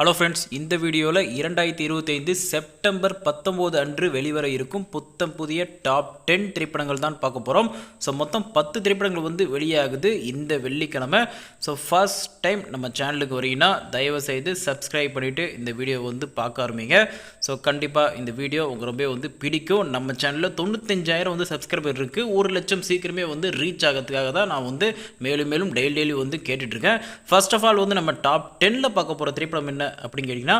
Hello friends இந்த வீடியோவில் இரண்டாயிரத்தி இருபத்தைந்து செப்டம்பர் பத்தொம்போது அன்று வெளிவர இருக்கும் புத்தம் புதிய டாப் டென் திரைப்படங்கள் தான் பார்க்க போகிறோம் ஸோ மொத்தம் பத்து திரைப்படங்கள் வந்து வெளியாகுது இந்த வெள்ளிக்கிழமை. ஸோ ஃபர்ஸ்ட் டைம் நம்ம சேனலுக்கு வரீங்கன்னா தயவு செய்து சப்ஸ்கிரைப் பண்ணிவிட்டு இந்த வீடியோ வந்து பார்க்க ஆரம்பிங்க. ஸோ கண்டிப்பாக இந்த வீடியோ உங்களுக்கு ரொம்ப வந்து பிடிக்கும். நம்ம சேனலில் தொண்ணூத்தஞ்சாயிரம் வந்து சப்ஸ்கிரைபர் இருக்குது ஒரு லட்சம் சீக்கிரமே வந்து ரீச் ஆகிறதுக்காக தான் நான் வந்து மேலும் மேலும் டெய்லி டெய்லி வந்து கேட்டுட்ருக்கேன் ஃபர்ஸ்ட் ஆஃப் ஆல் வந்து நம்ம டாப் டென்னில் பார்க்க போகிற திரைப்படம் என்ன? அப்படின்னு கேட்டிங்கன்னா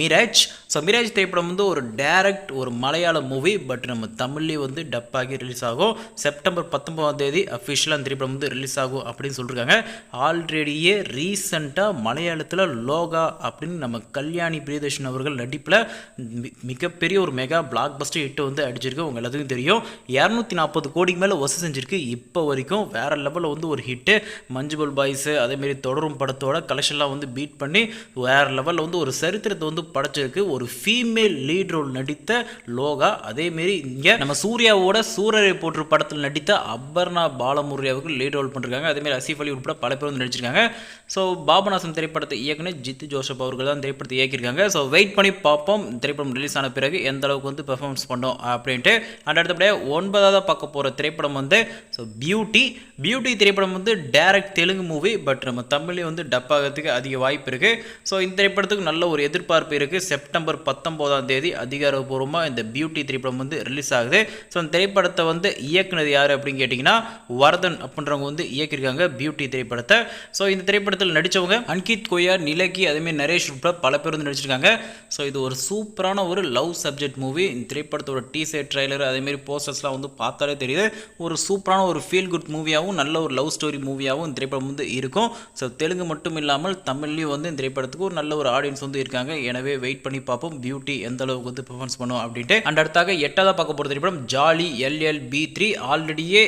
மிராஜ் ஸோ மிராஜ் திரைப்படம் வந்து ஒரு டைரக்ட் ஒரு மலையாள மூவி பட் நம்ம தமிழ்லேயே வந்து டப்பாகி ரிலீஸ் ஆகும். செப்டம்பர் பத்தொன்பதாம் தேதி அஃபிஷியலாக அந்த திரைப்படம் வந்து ரிலீஸ் ஆகும் அப்படின்னு சொல்லியிருக்காங்க ஆல்ரெடியே ரீசெண்டாக மலையாளத்தில் லோகா அப்படின்னு நம்ம கல்யாணி பிரியதர்ஷன் அவர்கள் நடிப்பில் மிகப்பெரிய ஒரு மெகா பிளாக் பஸ்டர் ஹிட் வந்து அடிச்சிருக்கு. உங்கள் எல்லாத்துக்கும் தெரியும். இரநூத்தி நாற்பது கோடிக்கு மேலே வசூல் செஞ்சிருக்கு. இப்போ வரைக்கும் வேற லெவலில் வந்து ஒரு ஹிட்டு மஞ்சுபல் பாய்ஸு அதேமாரி தொடரும் படத்தோட கலெக்ஷன்லாம் வந்து பீட் பண்ணி வேற லெவலில் வந்து ஒரு சரித்திரத்தை வந்து படைச்சிருக்கு. ஒரு ஃபீமேல் லீட் ரோல் நடித்த லோகா. அதேமாரி இங்கே நம்ம சூர்யாவோட சூரரை போற்று படத்தில் நடித்த அபர்ணா பாலமுருகி அவர்கள் லீட் ரோல் பண்ணிருக்காங்க அதேமாரி அசீஃப் அலி உட்பட பல பேர் வந்து நடிச்சிருக்காங்க. ஸோ பாபநாசம் திரைப்படத்தை இயக்குனர் ஜித்து ஜோசப் அவர்கள் தான் திரைப்படத்தை இயக்கியிருக்காங்க. ஸோ வெயிட் பண்ணி பார்ப்போம். திரைப்படம் ரிலீஸ் ஆன பிறகு எந்த அளவுக்கு வந்து பெர்ஃபார்மன்ஸ் பண்ணோம் அப்படின்ட்டு. அண்ட் அடுத்தபடியாக ஒன்பதாவது பார்க்க போகிற திரைப்படம் வந்து ஸோ பியூட்டி பியூட்டி திரைப்படம் வந்து டைரக்ட் தெலுங்கு மூவி பட் நம்ம தமிழே வந்து டப் ஆகிறதுக்கு அதிக வாய்ப்பு இருக்குது ஸோ இந்த திரைப்படத்துக்கு நல்ல ஒரு எதிர்பார்ப்பு இருக்குது செப்டம்பர் பத்தொம்போதாம் தேதி அதிகாரப்பூர்வமாக இந்த பியூட்டி திரைப்படம் வந்து ரிலீஸ் ஆகுது. ஸோ இந்த திரைப்படத்தை வந்து இயக்குனது யார் அப்படின்னு கேட்டிங்கன்னா வரதன் அப்படின்றவங்க வந்து இயக்கியிருக்காங்க பியூட்டி திரைப்படத்தை. ஸோ இந்த திரைப்படத்தில் நடித்தவங்க அன்கித் கொய்யா நிலக்கி அதேமாரி நரேஷ் உட்பட பல பேர் வந்து நடிச்சிருக்காங்க. ஸோ இது ஒரு சூப்பரான ஒரு லவ் சப்ஜெக்ட் மூவி இந்த திரைப்படத்தோட டீசர் ட்ரைலர் அதேமாரி போஸ்டர்ஸ்லாம் வந்து பார்த்தாலே தெரியுது. ஒரு சூப்பரான ஒரு ஃபீல் குட் மூவியாகவும் நல்ல ஒரு லவ் ஸ்டோரி மூவியாகவும் இந்த திரைப்படம் வந்து இருக்கும். ஸோ தெலுங்கு மட்டும் இல்லாமல் தமிழ்லேயும் வந்து இந்த திரைப்படத்துக்கு ஒரு நல்ல ஒரு ஆடியன்ஸ் வந்து இருக்காங்க. எனவே வெயிட் பண்ணி பார்ப்போம். பியூட்டி எந்த அளவுக்கு வந்து பெர்ஃபார்மன்ஸ் பண்ணும் அப்படின்ட்டு. அண்ட் அடுத்தாக எட்டாவது பார்க்க போகிறது திரைப்படம் ஜாலி எல்எல் பி த்ரீ ஆல்ரெடியே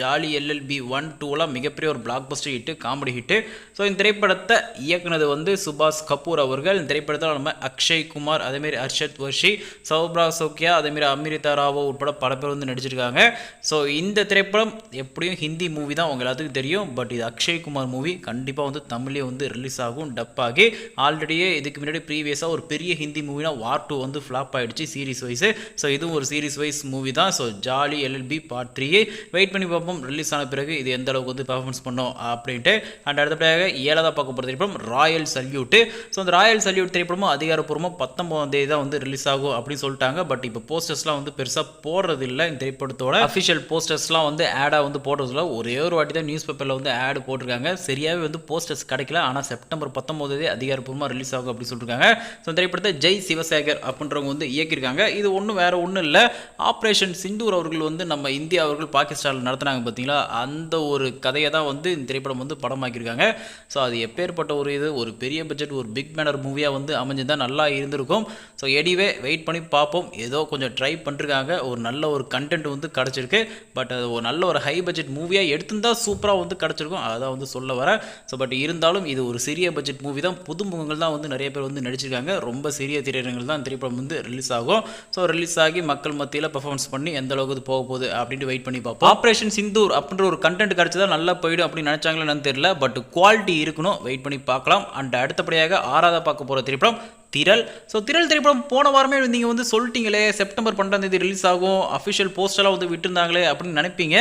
ஜாலி எல்எல்பி ஒன் டூலாம் மிகப்பெரிய ஒரு block buster hit comedy hit so இந்த திரைப்படத்தை இயக்குனது வந்து சுபாஷ் கபூர் அவர்கள். இந்த திரைப்படத்தில் நம்ம அக்ஷய் குமார் அதேமாரி அர்ஷத் வர்ஷி சௌப்ரா சோக்கியா அதேமாரி அமிர்தா ராவோ உட்பட பல பேர் வந்து நடிச்சிருக்காங்க. ஸோ இந்த திரைப்படம் எப்படியும் ஹிந்தி மூவி தான் உங்க எல்லாத்துக்கும் தெரியும். பட் இது அக்ஷய் குமார் மூவி கண்டிப்பாக வந்து தமிழே வந்து ரிலீஸ் ஆகும் டப் ஆகி. ஆல்ரெடியே இதுக்கு முன்னாடி ப்ரீவியஸாக ஒரு பெரிய ஹிந்தி மூவினா வார் டூ வந்து ஃப்ளாப் ஆகிடுச்சு சீரிஸ் வைஸு ஸோ இதுவும் ஒரு சீரிஸ் வைஸ் மூவி தான். So jolly LLB part three wait பண்ணி பார்ப்போம். ரிலீஸ் ஆன பிறகு இது எந்த அளவுக்கு வந்து பர்ஃபார்மன்ஸ் பண்ணோம் அப்படின்ட்டு. அண்ட் அடுத்தபடியாக ஏழாவது பார்க்க போகிற திரைப்படம் ராயல் சல்யூட்டு ஸோ அந்த ராயல் சல்யூட் திரைப்படமும் அதிகாரப்பூர்வமாக பத்தொம்பதாம் தேதி தான் வந்து ரிலீஸ் ஆகும் அப்படின்னு சொல்லிட்டாங்க. பட் இப்போ போஸ்டர்ஸ்லாம் வந்து பெருசாக போடுறது இல்லை இந்த திரைப்படத்தோட. அஃபிஷியல் போஸ்டர்ஸ்லாம் வந்து ஆடாக வந்து போடுறதுல ஒரே ஒரு வாட்டி தான் நியூஸ் பேப்பரில் வந்து ஆடு போட்டிருக்காங்க. சரியாகவே வந்து போஸ்டர்ஸ் கிடைக்கல. ஆனால் செப்டம்பர் பத்தொம்போது தேதி அதிகாரப்பூர்வமாக ரிலீஸ் ஆகும் அப்படின்னு சொல்லியிருக்காங்க ஸோ திரைப்படத்தை ஜெய் சிவசேகர் அப்படின்றவங்க வந்து இயக்கியிருக்காங்க. இது ஒன்றும் வேற ஒன்றும் இல்லை. ஆப்ரேஷன் சிந்தூர் அவர்கள் வந்து நம்ம இந்தியா அவர்கள் பாகிஸ்தானில் நடத்துனாங்க பார்த்தீங்களா அந்த ஒரு கதையை தான் வந்து இந்த திரைப்படம் வந்து படமாக்கியிருக்காங்க. ஸோ அது எப்பேற்பட்ட ஒரு இது ஒரு பெரிய பட்ஜெட் ஒரு பிக் பேனர் மூவியாக வந்து அமைஞ்சிருந்தால் நல்லா இருந்திருக்கும். ஸோ எடிவே வெயிட் பண்ணி பார்ப்போம். ஏதோ கொஞ்சம் ட்ரை பண்ணிருக்காங்க ஒரு நல்ல ஒரு கண்டென்ட் வந்து கிடச்சிருக்கு. பட் அது ஒரு நல்ல ஒரு ஹை பட்ஜெட் மூவியாக எடுத்திருந்தா சூப்பராக வந்து கிடச்சிருக்கும். அதான் வந்து சொல்ல வரேன் ஸோ பட் இருந்தாலும் இது ஒரு சிறிய பட்ஜெட் மூவி தான். புதுமுகங்கள் தான் வந்து நிறைய பேர் வந்து நடிச்சிருக்காங்க. ரொம்ப சிறிய திரையரங்கள் தான் திரைப்படம் வந்து ரிலீஸ் ஆகும். ஸோ ரிலீஸ் ஆகி மக்கள் மத்தியில் பர்ஃபார்மன்ஸ் பண்ணி எந்த அளவுக்கு இது போக போகுது அப்படின்ட்டு வெயிட் பண்ணி பார்ப்போம். ஆப்ரேஷன் சிந்தூர் அப்படின்ற ஒரு கண்டென்ட் கிடச்சதா நல்லா போயிடும் அப்படின்னு நினச்சாங்களே என்னன்னு தெரியல. பட் குவாலிட்டி இருக்கணும். வெயிட் பண்ணி பார்க்கலாம். அண்ட் அடுத்தபடியாக ஆறாவது பார்க்க போகிற திரைப்படம் திரள். ஸோ திரள் திரைப்படம் போன வாரமே நீங்கள் வந்து சொல்லிட்டீங்களே செப்டம்பர் பன்னெண்டாம் தேதி ரிலீஸ் ஆகும் அஃபிஷியல் போஸ்டெல்லாம் வந்து விட்டுருந்தாங்களே அப்படின்னு நினைப்பீங்க.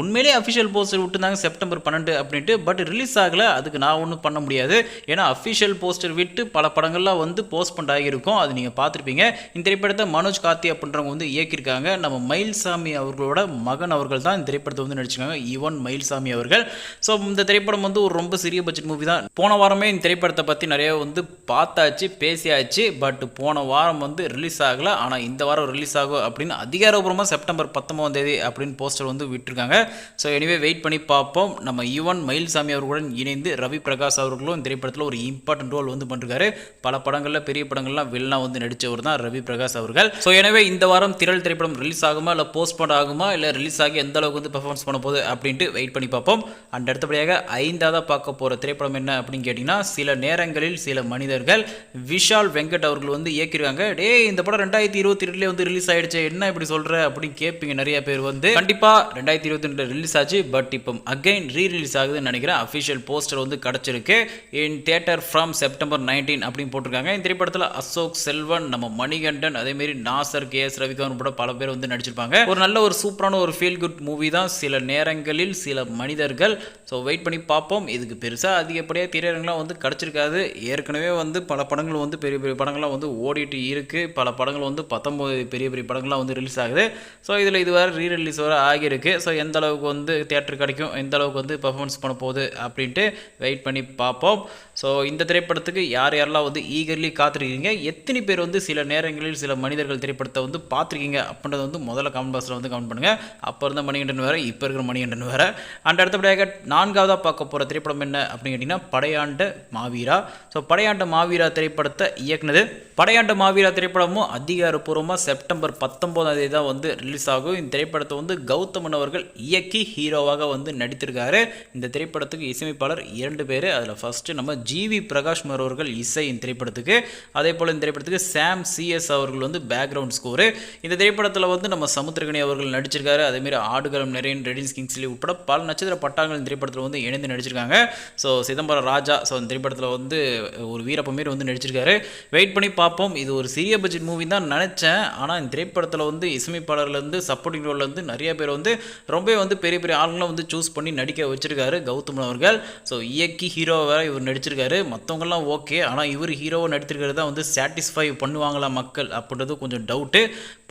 உண்மையிலேயே அஃபிஷியல் போஸ்டர் விட்டுருந்தாங்க செப்டம்பர் பன்னெண்டு அப்படின்ட்டு பட் ரிலீஸ் ஆகலை. அதுக்கு நான் ஒன்றும் பண்ண முடியாது. ஏன்னா அஃபிஷியல் போஸ்டர் விட்டு பல படங்கள்லாம் வந்து போஸ்ட்பண்ட் ஆகியிருக்கும். அது நீங்கள் பார்த்துருப்பீங்க. இந்த திரைப்படத்தை மனோஜ் கார்த்தி அப்படின்றவங்க வந்து இயக்கியிருக்காங்க. நம்ம மயில்சாமி அவர்களோட மகன் அவர்கள் தான் இந்த திரைப்படத்தை வந்து நடிச்சிருக்காங்க. ஈவன் மயில்சாமி அவர்கள். ஸோ இந்த திரைப்படம் வந்து ஒரு ரொம்ப சிறிய பட்ஜெட் மூவி தான். போன வாரமே இந்த திரைப்படத்தை பற்றி நிறைய வந்து பார்த்தாச்சு ஆச்சு பட் போன வாரம் வந்து ரிலீஸ் ஆகலை. ஆனால் இந்த வாரம் ரிலீஸ் ஆகும் அப்படின்னு அதிகாரப்பூர்வமாக செப்டம்பர் பத்தொம்பதாம் தேதி அப்படின்னு போஸ்டர் வந்து விட்டுருக்காங்க. ஸோ எனிவே வெயிட் பண்ணி பார்ப்போம். நம்ம யுவன் மயில்சாமி அவர்களுடன் இணைந்து ரவி பிரகாஷ் அவர்களும் இந்த திரைப்படத்தில் ஒரு இம்பார்ட்டன்ட் ரோல் வந்து பண்ணிருக்காரு பல படங்களில் பெரிய படங்கள்லாம் வெளிலாம் வந்து நடித்தவர் தான் ரவி பிரகாஷ் அவர்கள். ஸோ எனவே இந்த வாரம் திரள் திரைப்படம் ரிலீஸ் ஆகுமா இல்லை போஸ்ட்போன் ஆகுமா? இல்லை ரிலீஸ் ஆகி எந்த அளவுக்கு வந்து பெர்ஃபார்மன்ஸ் பண்ண போகுது அப்படின்ட்டு வெயிட் பண்ணி பார்ப்போம். அண்ட் அடுத்தபடியாக ஐந்தாவதாக பார்க்க போகிற திரைப்படம் என்ன அப்படின்னு கேட்டிங்கன்னா சில நேரங்களில் சில மனிதர்கள் விஷால் விஷால் வெங்கட் அவர்கள் வந்து இயக்கிருக்காங்க டேய் இந்த படம் ரெண்டாயிரத்தி இருபத்தி ரெண்டுலேயே வந்து ரிலீஸ் ஆயிடுச்சு என்ன இப்படி சொல்ற அப்படின்னு கேட்பீங்க நிறைய பேர் வந்து. கண்டிப்பா ரெண்டாயிரத்தி இருபத்தி ரெண்டு ரிலீஸ் ஆச்சு பட் இப்போ அகைன் ரீ ரிலீஸ் ஆகுதுன்னு நினைக்கிறேன். அஃபிஷியல் போஸ்டர் வந்து கிடச்சிருக்கு. In theatre from September nineteen அப்படின்னு போட்டிருக்காங்க. இந்த திரைப்படத்தில் அசோக் செல்வன் நம்ம மணிகண்டன் அதேமாரி நாசர் கே எஸ் ரவிகாந்த் கூட பல பேர் வந்து நடிச்சிருப்பாங்க. ஒரு நல்ல ஒரு சூப்பரான ஒரு ஃபீல் குட் மூவி தான் சில நேரங்களில் சில மனிதர்கள். ஸோ வெயிட் பண்ணி பார்ப்போம். இதுக்கு பெருசாக அதிகப்படியாக திரையரங்கெலாம் வந்து கிடச்சிருக்காது. ஏற்கனவே வந்து பல படங்கள் வந்து பெரிய பெரிய படங்கள்லாம் வந்து ஓடிட்டு இருக்குது பல படங்கள் வந்து பத்தொம்போது பெரிய பெரிய படங்கள்லாம் வந்து ரிலீஸ் ஆகுது. ஸோ இதில் இதுவரை ரீ ரிலீஸ் வர ஆகியிருக்கு. ஸோ எந்த அளவுக்கு வந்து தேட்டர் கிடைக்கும் எந்த அளவுக்கு வந்து பர்ஃபார்மன்ஸ் பண்ண போகுது அப்படின்ட்டு வெயிட் பண்ணி பார்ப்போம். ஸோ இந்த திரைப்படத்துக்கு யார் யாரெல்லாம் வந்து ஈகர்லி காத்திருக்கீங்க எத்தனை பேர் வந்து சில நேரங்களில் சில மனிதர்கள் திரைப்படத்தை வந்து பார்த்துருக்கீங்க அப்படின்றத வந்து முதல்ல கமெண்ட் பாக்ஸில் வந்து கமெண்ட் பண்ணுங்கள் அப்போ இருந்த மணிகண்டன் வேறு இப்போ இருக்கிற மணிகண்டன் வேறு. அண்ட் அடுத்தபடியாக நான்காவதாக பார்க்க போகிற திரைப்படம் என்ன அப்படின்னு கேட்டிங்கன்னா படையாண்ட மாவீரா. ஸோ படையாண்ட மாவீரா திரைப்படத்தை இயக்குனது. படையாண்டு மாவீரா திரைப்படமும் அதிகாரப்பூர்வமாக செப்டம்பர் பத்தொம்போதாம் தேதி தான் வந்து ரிலீஸ் ஆகும். இந்த திரைப்படத்தை வந்து கௌதமன் அவர்கள் இயக்கி ஹீரோவாக வந்து நடித்திருக்காரு. இந்த திரைப்படத்துக்கு இசையமைப்பாளர் இரண்டு பேர். அதில் ஃபஸ்ட்டு நம்ம ஜிவி பிரகாஷ் மர் அவர்கள் இசை இந்த திரைப்படத்துக்கு. அதே போல் இந்த திரைப்படத்துக்கு சாம் சிஎஸ் அவர்கள் வந்து பேக்ரவுண்ட் ஸ்கோரு இந்த திரைப்படத்தில் வந்து நம்ம சமுத்திரகனி அவர்கள் நடிச்சிருக்காரு. அதேமாரி ஆடுகளம் நிறைய ரெடின்ஸ் கிங்ஸ்லி உட்பட பல நட்சத்திர பட்டாங்கள் இந்த திரைப்படத்தில் வந்து இணைந்து நடிச்சிருக்காங்க. ஸோ சிதம்பரம் ராஜா ஸோ இந்த திரைப்படத்தில் வந்து ஒரு வீரப்பமீர் வந்து நடிச்சிருக்காரு. வெயிட் பண்ணி பார்ப்போம். இது ஒரு சிறிய பட்ஜெட் மூவி தான் நினச்சேன். ஆனால் இந்த திரைப்படத்தில் வந்து இசையமைப்பாளர்லேருந்து சப்போர்ட்டிங் ரோல்லேருந்து நிறைய பேர் வந்து ரொம்ப வந்து பெரிய பெரிய ஆளுங்களும் வந்து சூஸ் பண்ணி நடிக்க வச்சிருக்காரு கௌதம் அவர்கள். ஸோ இயக்கி ஹீரோவை வேற இவர் நடிச்சிருக்காரு. மற்றவங்கலாம் ஓகே ஆனால் இவர் ஹீரோவை நடித்திருக்கிறது தான் வந்து சாட்டிஸ்ஃபை பண்ணுவாங்களா மக்கள் அப்படின்றது கொஞ்சம் டவுட்டு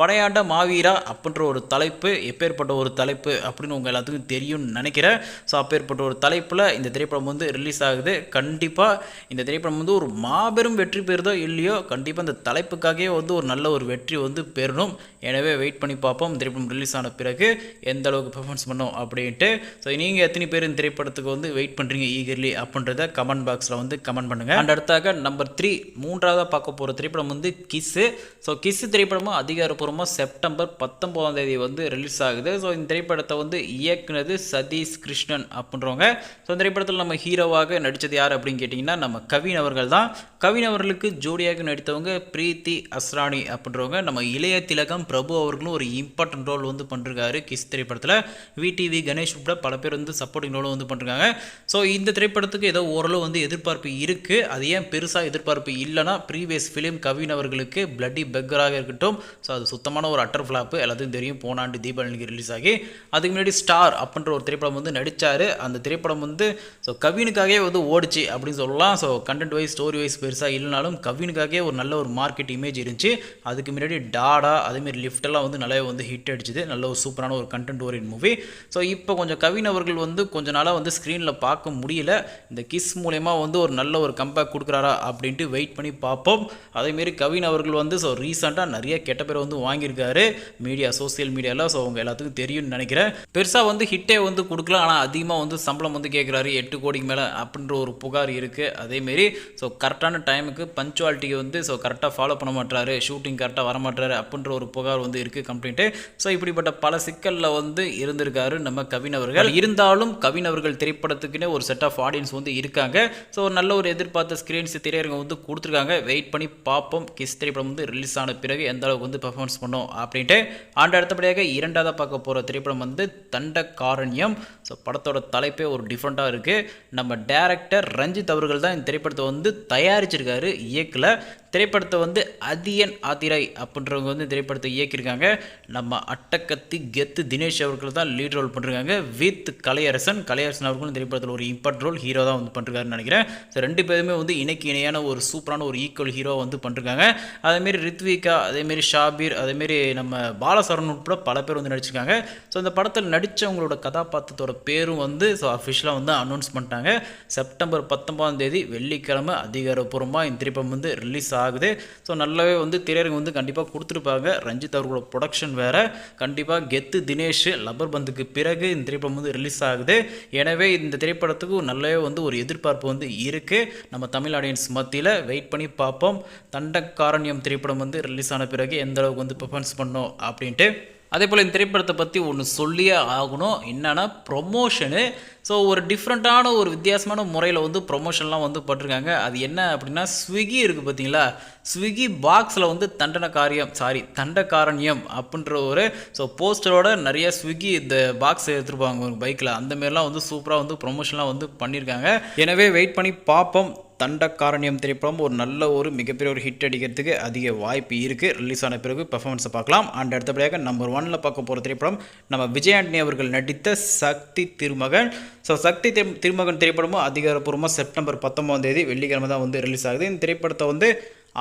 படையாண்ட மாவீரா அப்படின்ற ஒரு தலைப்பு எப்பேற்பட்ட ஒரு தலைப்பு அப்படின்னு உங்கள் எல்லாத்துக்கும் தெரியும்னு நினைக்கிறேன். ஸோ அப்பேற்பட்ட ஒரு தலைப்பில் இந்த திரைப்படம் வந்து ரிலீஸ் ஆகுது. கண்டிப்பாக இந்த திரைப்படம் வந்து ஒரு மாபெரும் வெற்றி பெறுதோ. இல்லையோ கண்டிப்பாக இந்த தலைப்புக்காகவே வந்து ஒரு நல்ல ஒரு வெற்றி வந்து பெறணும். எனவே வெயிட் பண்ணி பார்ப்போம். திரைப்படம் ரிலீஸ் ஆன பிறகு எந்த அளவுக்கு பெர்ஃபார்மன்ஸ் பண்ணோம் அப்படின்ட்டு. ஸோ நீங்கள் எத்தனை பேர் இந்த திரைப்படத்துக்கு வந்து வெயிட் பண்ணுறீங்க ஈகர்லி அப்படின்றத கமெண்ட் பாக்ஸில் வந்து கமெண்ட் பண்ணுங்கள் அண்ட் அடுத்தாக நம்பர் த்ரீ மூன்றாவதாக பார்க்க போகிற திரைப்படம் வந்து கிஸ்ஸு ஸோ கிஸ்ஸு திரைப்படமும் அதிகாரப்பூர்வமாக செப்டம்பர் பத்தொம்போதாம் தேதி வந்து ரிலீஸ் ஆகுது. ஸோ இந்த திரைப்படத்தை வந்து இயக்குனது சதீஷ் கிருஷ்ணன் அப்படின்றவங்க. ஸோ இந்த திரைப்படத்தில் நம்ம ஹீரோவாக நடித்தது யார் அப்படின்னு கேட்டிங்கன்னா நம்ம கவின் அவர்கள் தான். கவின் அவர்களுக்கு ஜோடியாக நடித்தவங்க பிரீத்தி அஸ்ரானி அப்படின்றவங்க நம்ம இளைய திலகம் பிரபு அவர்களும் ஒரு இம்பார்ட்டன்ட் ரோல் வந்து பண்ணிருக்காரு கிஸ் திரைப்படத்தில். விடிவி கணேஷ் உட்பட பல பேர் வந்து சப்போர்ட்டிங் ரோலும் வந்து பண்ணிருக்காங்க. ஸோ இந்த திரைப்படத்துக்கு ஏதோ ஓரளவு வந்து எதிர்பார்ப்பு இருக்குது அது ஏன் பெருசாக எதிர்பார்ப்பு இல்லைன்னா ப்ரீவியஸ் ஃபிலிம் கவின் அவர்களுக்கு பிளட்டி பெக்கராக இருக்கட்டும். ஸோ அது சுத்தமான ஒரு அட்டர் ஃப்ளாப்பு எல்லாத்தையும் தெரியும் போனாண்டு தீபாவளிக்கு ரிலீஸ் ஆகி. அதுக்கு முன்னாடி ஸ்டார் அப்படின்ற ஒரு திரைப்படம் வந்து நடித்தார் அந்த திரைப்படம் வந்து ஸோ கவினுக்காகவே வந்து ஓடிச்சு அப்படின்னு சொல்லலாம். So content wise story wise பெருசாக இல்லைனாலும் கவினுக்காகவே ஒரு நல்ல ஒரு மார்க்கெட் இமேஜ் இருந்துச்சு. அதுக்கு முன்னாடி டாடா அதேமாரி லிஃப்டெல்லாம் வந்து நல்லா வந்து ஹிட் அடிச்சுது. நல்ல ஒரு சூப்பரான ஒரு கண்டென்ட் ஓரியன் மூவி ஸோ இப்போ கொஞ்சம் கவின் அவர்கள் வந்து கொஞ்ச நாளாக வந்து ஸ்க்ரீனில் பார்க்க முடியல. இந்த கிஸ் மூலயமா வந்து ஒரு நல்ல ஒரு கம்பேக் கொடுக்குறாரா அப்படின்ட்டு வெயிட் பண்ணி பார்ப்போம். அதேமாரி கவின் அவர்கள் வந்து ஸோ ரீசெண்டாக நிறைய கெட்ட பேர் வந்து வாங்கியிருக்காரு. மீடியா சோசியல் மீடியாவில் ஸோ அவங்க எல்லாத்துக்கும் தெரியும்னு நினைக்கிறேன். பெருசாக வந்து ஹிட்டே வந்து கொடுக்கலாம் ஆனால் அதிகமாக வந்து சம்பளம் வந்து கேட்குறாரு எட்டு கோடிக்கு மேலே அப்படின்ற ஒரு புகார் இருக்குது அதேமாரி ஸோ கரெக்டான டைமுக்கு பஞ்சுவாலிட்டியை வந்து ஸோ கரெக்டாக ஃபாலோ பண்ண மாட்டாரு ஷூட்டிங் கரெக்டாக வர மாட்டாரு அப்படின்ற ஒரு புகார் வந்து இருக்குது கம்ப்ளைண்ட்டு ஸோ இப்படிப்பட்ட பல சிக்கலில் வந்து இருந்திருக்காரு நம்ம கவின் அவர்கள். இருந்தாலும் கவின் அவர்கள் திரைப்படத்துக்குன்னே ஒரு செட் ஆஃப் ஆடியன்ஸ் வந்து இருக்காங்க. ஸோ நல்ல ஒரு எதிர்பார்த்த ஸ்க்ரீன்ஸ் திரையரங்கம் வந்து கொடுத்துருக்காங்க. வெயிட் பண்ணி பார்ப்போம். கிஸ் திரைப்படம் வந்து ரிலீஸ் ஆன பிறகு எந்த அளவுக்கு வந்து பெர்ஃபார்மன்ஸ் பண்ணோம் அப்படின்ட்டு. ஆண்டு அடுத்தபடியாக இரண்டாவதாக பார்க்க போகிற திரைப்படம் வந்து தண்ட காரண்யம் ஸோ படத்தோட தலைப்பே ஒரு டிஃப்ரெண்ட்டாக இருக்குது நம்ம டேரக்டர் ரஞ்சித் அவர்கள் தான் இந்த திரைப்படத்தை வந்து தயாரிச்சிருக்காரு இயக்கில். திரைப்படத்தை வந்து அதியன் ஆதிரை அப்படின்றவங்க வந்து திரைப்படத்தை இயக்கியிருக்காங்க. நம்ம அட்டக்கத்தி கெத்து தினேஷ் அவர்கள் தான் லீட் ரோல் பண்ணிருக்காங்க. வித் கலையரசன் கலையரசன் அவர்களும் திரைப்படத்தில் ஒரு இம்பார்ட் ரோல் ஹீரோ தான் வந்து பண்ணிருக்காருன்னு நினைக்கிறேன். ஸோ ரெண்டு பேருமே வந்து இணைக்கு இணையான ஒரு சூப்பரான ஒரு ஈக்குவல் ஹீரோ வந்து பண்ணிருக்காங்க. அதேமாரி ரித்விகா அதேமாரி ஷாபீர் அதேமாரி நம்ம பாலசரன் உட்பட பல பேர் வந்து நடிச்சிருக்காங்க. ஸோ இந்த படத்தில் நடித்தவங்களோட கதாபாத்திரத்தோட பேரும் வந்து ஸோ அஃபிஷியலாக வந்து அனௌன்ஸ் பண்ணிட்டாங்க. செப்டம்பர் பத்தொன்பதாம் தேதி வெள்ளிக்கிழமை அதிகாரப்பூர்வமாக இந்த திரைப்படம் வந்து ரிலீஸ் ஆகுது ஸோ நல்லாவே வந்து திரையரங்கு வந்து கண்டிப்பாக கொடுத்துருப்பாங்க. ரஞ்சித் அவர்களோட ப்ரொடக்ஷன் வேறு. கண்டிப்பாக கெத்து தினேஷ் லப்பர் பந்துக்கு பிறகு இந்த திரைப்படம் வந்து ரிலீஸ் ஆகுது. எனவே இந்த திரைப்படத்துக்கு நல்லாவே வந்து ஒரு எதிர்பார்ப்பு வந்து இருக்குது நம்ம தமிழ் ஆடியன்ஸ் மத்தியில் வெயிட் பண்ணி பார்ப்போம். தண்டக்காரண்யம் திரைப்படம் வந்து ரிலீஸ் ஆன பிறகு எந்த அளவுக்கு வந்து பெர்ஃபார்மன்ஸ் பண்ணோம் அப்படின்ட்டு. அதே போல் இந்த திரைப்படத்தை பற்றி ஒன்று சொல்லியே ஆகணும். என்னன்னா ப்ரொமோஷனு ஸோ ஒரு டிஃப்ரெண்ட்டான ஒரு வித்தியாசமான முறையில் வந்து ப்ரொமோஷன்லாம் வந்து பட்டிருக்காங்க. அது என்ன அப்படின்னா ஸ்விக்கி இருக்குது பார்த்தீங்களா ஸ்விக்கி பாக்ஸில் வந்து தண்டன காரியம் சாரி தண்டகாரண்யம் அப்படின்ற ஒரு ஸோ போஸ்டரோட நிறைய ஸ்விக்கி இந்த பாக்ஸ் எடுத்துருப்பாங்க ஒரு பைக்கில் அந்தமாரிலாம் வந்து சூப்பராக வந்து ப்ரொமோஷன்லாம் வந்து பண்ணியிருக்காங்க எனவே வெயிட் பண்ணி பார்ப்போம். தண்டக்காரண்யம் திரைப்படம் ஒரு நல்ல ஒரு மிகப்பெரிய ஒரு ஹிட் அடிக்கிறதுக்கு அதிக வாய்ப்பு இருக்குது ரிலீஸ் ஆன பிறகு பெர்ஃபார்மன்ஸை பார்க்கலாம். அண்ட் அடுத்தபடியாக நம்பர் ஒனில் பார்க்க போகிற திரைப்படம் நம்ம விஜய் ஆண்டனி அவர்கள் நடித்த சக்தி திருமகன். ஸோ சக்தி திரு திருமகன் திரைப்படமும் அதிகாரப்பூர்வமாக செப்டம்பர் பத்தொம்பதாம் தேதி வெள்ளிக்கிழமை தான் வந்து ரிலீஸ் ஆகுது. இந்த திரைப்படத்தை வந்து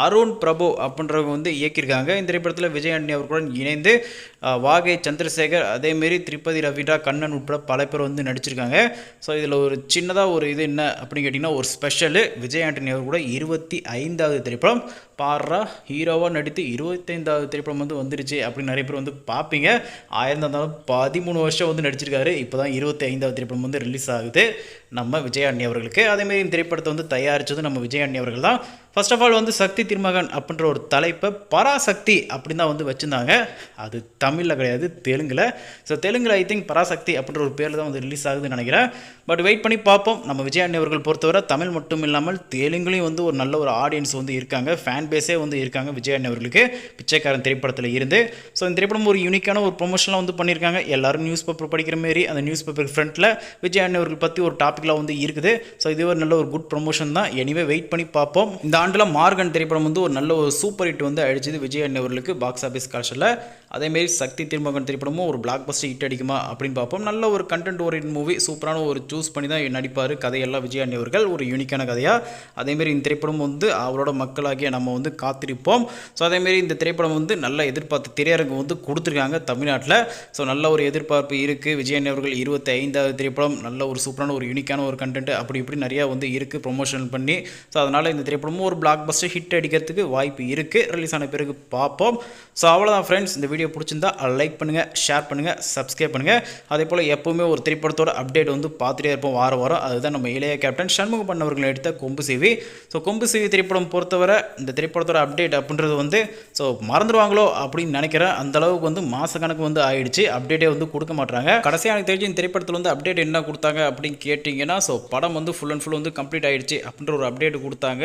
அருண் பிரபு அப்படின்றவங்க வந்து இயக்கியிருக்காங்க. இந்த திரைப்படத்தில் விஜய் ஆண்டனி அவர்களுடன் இணைந்து வாகை சந்திரசேகர் அதேமாரி திருப்பதி ரவிடா கண்ணன் உட்பட பல பேர் வந்து நடிச்சிருக்காங்க. ஸோ இதில் ஒரு சின்னதாக ஒரு இது என்ன அப்படின்னு கேட்டிங்கன்னா ஒரு ஸ்பெஷலு விஜய் ஆண்டனி அவர் கூட இருபத்தி ஐந்தாவது திரைப்படம் பார்ரா ஹீரோவாக நடித்து இருபத்தைந்தாவது திரைப்படம் வந்து வந்துருச்சு அப்படின்னு நிறைய பேர் வந்து பார்ப்பீங்க. ஆயிரம் இருந்தாலும் பதிமூணு வருஷம் வந்து நடிச்சிருக்காரு. இப்போ தான் இருபத்தி ஐந்தாவது திரைப்படம் வந்து ரிலீஸ் ஆகுது. நம்ம விஜயாண்டி அவர்களுக்கு. அதேமாரி இந்த திரைப்படத்தை வந்து தயாரித்தது நம்ம விஜயாண்டி அவர்கள் தான். ஃபர்ஸ்ட் ஆஃப் ஆல் வந்து சக்தி திருமகன் அப்படின்ற ஒரு தலைப்பை பராசக்தி அப்படின்னு தான் வந்து வச்சுருந்தாங்க. அது தமிழில் கிடையாது தெலுங்கில். ஸோ தெலுங்கில் ஐ திங்க் பராசக்தி அப்படின்ற ஒரு பேரில் தான் வந்து ரிலீஸ் ஆகுதுன்னு நினைக்கிறேன். பட் வெயிட் பண்ணி பார்ப்போம். நம்ம விஜயாண்டி அவர்கள் பொறுத்தவரை தமிழ் மட்டும் இல்லாமல் தெலுங்குலேயும் வந்து ஒரு நல்ல ஒரு ஆடியன்ஸ் வந்து இருக்காங்க. ஃபேன் பேஸே வந்து இருக்காங்க அண்ணன் அவர்களுக்கு. பிச்சைக்காரன் திரைப்படத்தில் இருந்து. ஸோ இந்த திரைப்படம் ஒரு யூனிக்கான ஒரு ப்ரொமோஷனாக வந்து பண்ணியிருக்காங்க எல்லாரும் நியூஸ் பேப்பர் படிக்கிற மாரி அந்த நியூஸ் பேப்பர் ஃப்ரண்ட்டில் விஜயாண்டி அவர்கள் பற்றி ஒரு டாப்பிக்லாம் வந்து இருக்குது. ஸோ இது ஒரு நல்ல ஒரு குட் ப்ரொமோஷன் தான். எனிவே வெயிட் பண்ணி பார்ப்போம். இந்த ஆண்டில் மார்கன் திரைப்படம் வந்து ஒரு நல்ல ஒரு சூப்பர் ஹிட் வந்து அடிச்சது விஜய் அண்ணன் அவர்களுக்கு பாக்ஸ் ஆஃபீஸ் காசில் அதேமாரி சக்தி திருமகன் திரைப்படமும் ஒரு பிளாக் பஸ்டர் ஹிட் அடிக்குமா அப்படின்னு பார்ப்போம். நல்ல ஒரு கண்டென்ட் ஓரியன்ட் மூவி சூப்பரான ஒரு சூஸ் பண்ணி தான் நடிப்பார் கதையெல்லாம் விஜய் அண்ணியவர்கள் அவர்கள். ஒரு யூனிக்கான கதையாக அதேமாரி இந்த திரைப்படம் வந்து அவரோட மக்களாகிய நம்ம வந்து காத்திருப்போம். ஸோ அதேமாரி இந்த திரைப்படம் வந்து நல்ல எதிர்பார்த்து திரையரங்கு வந்து கொடுத்துருக்காங்க தமிழ்நாட்டில். ஸோ நல்ல ஒரு எதிர்பார்ப்பு இருக்குது விஜய் அண்ணன் அவர்கள் இருபத்தி ஐந்தாவது திரைப்படம் நல்ல ஒரு சூப்பரான ஒரு யூனிக்கான ஒரு கண்டென்ட் அப்படி இப்படி நிறையா வந்து இருக்குது ப்ரொமோஷன் பண்ணி. ஸோ அதனால் இந்த திரைப்படமும் ஒரு பிளாக் பஸ்டர் ஹிட் அடிக்கிறதுக்கு வாய்ப்பு இருக்குது ரிலீஸ் ஆன பிறகு பார்ப்போம். ஸோ அவ்வளோதான் ஃப்ரெண்ட்ஸ் இந்த வீடியோ பிடிச்சிருந்தா லைக் பண்ணுங்கள் ஷேர் பண்ணுங்கள் சப்ஸ்கிரைப் பண்ணுங்கள் அதே போல் எப்போவுமே ஒரு திரைப்படத்தோட அப்டேட் வந்து பார்த்துட்டே இருப்போம் வாரம் வாரம். அதுதான் நம்ம இளைய கேப்டன் சண்முக பண்ணவர்கள் எடுத்த கொம்பு சேவி. ஸோ கொம்பு சேவி திரைப்படம் பொறுத்தவரை இந்த திரைப்படத்தோட அப்டேட் அப்படின்றது வந்து ஸோ மறந்துடுவாங்களோ அப்படின்னு நினைக்கிறேன். அந்த அளவுக்கு வந்து மாதக்கணக்கு வந்து ஆயிடுச்சு. அப்டேட்டே வந்து கொடுக்க மாட்டாங்க கடைசியாக எனக்கு தெரிஞ்சு இந்த திரைப்படத்தில் வந்து அப்டேட் என்ன கொடுத்தாங்க அப்படின்னு கேட்டிங்கன்னா ஸோ படம் வந்து ஃபுல் அண்ட் ஃபுல் வந்து கம்ப்ளீட் ஆயிடுச்சு அப்படின்ற ஒரு அப்டேட் கொடுத்தாங்க.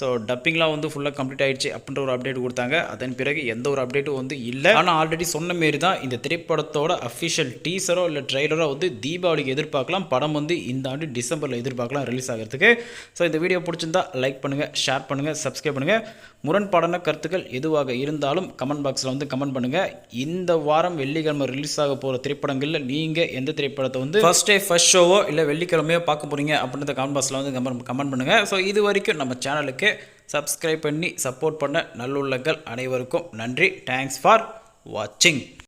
ஸோ டப்பிங்லாம் வந்து ஃபுல்லாக கம்ப்ளீட் ஆயிடுச்சு அப்படின்ற ஒரு அப்டேட் கொடுத்தாங்க. அதன் பிறகு எந்த ஒரு அப்டேட்டும் வந்து இல்லை. ஆனால் ஆல்ரெடி சொன்ன மாரி தான் இந்த திரைப்படத்தோட அஃபிஷியல் டீசரோ இல்லை ட்ரெய்லரோ வந்து தீபாவளிக்கு எதிர்பார்க்கலாம். படம் வந்து இந்த ஆண்டு டிசம்பரில் எதிர்பார்க்கலாம் ரிலீஸ் ஆகிறதுக்கு. ஸோ இந்த வீடியோ பிடிச்சிருந்தா லைக் பண்ணுங்கள் ஷேர் பண்ணுங்கள் சப்ஸ்கிரைப் பண்ணுங்கள் முரண்பாடான கருத்துக்கள் எதுவாக இருந்தாலும் கமெண்ட் பாக்ஸில் வந்து கமெண்ட் பண்ணுங்கள் இந்த வாரம் வெள்ளிக்கிழமை ரிலீஸ் ஆக போகிற திரைப்படங்களில் நீங்கள் எந்த திரைப்படத்தை வந்து ஃபர்ஸ்ட் டே ஃபர்ஸ்ட் ஷோவோ இல்லை வெள்ளிக்கிழமையோ பார்க்க போகிறீங்க அப்படின்றத கமெண்ட் பாக்ஸில் வந்து கமெண்ட் கமெண்ட் பண்ணுங்கள் ஸோ இது வரைக்கும் நம்ம சேனலுக்கு சப்ஸ்கிரைப் பண்ணி சப்போர்ட் பண்ண நல்லுள்ளங்கள் அனைவருக்கும் நன்றி. Thanks for 或正